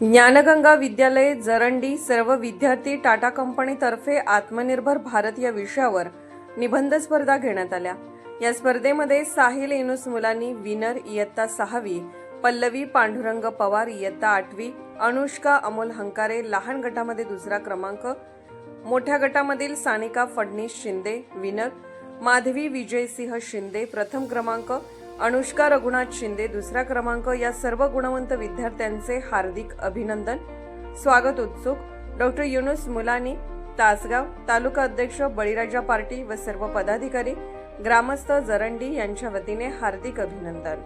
ज्ञानगंगा विद्यालय जरंडी सर्व विद्यार्थी टाटा कंपनीतर्फे आत्मनिर्भर भारत या विषयावर निबंध स्पर्धा घेण्यात आल्या. या स्पर्धेमध्ये साहिल एनुस मुलांनी विनर इयत्ता सहावी पल्लवी पांडुरंग पवार इयत्ता आठवी अनुष्का अमोल हंकारे लहान गटामध्ये दुसरा क्रमांक मोठ्या गटामधील सानिका फडणीस शिंदे विनर माधवी विजयसिंह शिंदे प्रथम क्रमांक अनुष्का रघुनाथ शिंदे दुसरा क्रमांक. या सर्व गुणवंत विद्यार्थ्यांचे हार्दिक अभिनंदन. स्वागत उत्सुक. डॉक्टर युनुस मुलानी तासगाव तालुका अध्यक्ष बळीराजा पार्टी व सर्व पदाधिकारी ग्रामस्थ जरंडी यांच्या वतीने हार्दिक अभिनंदन.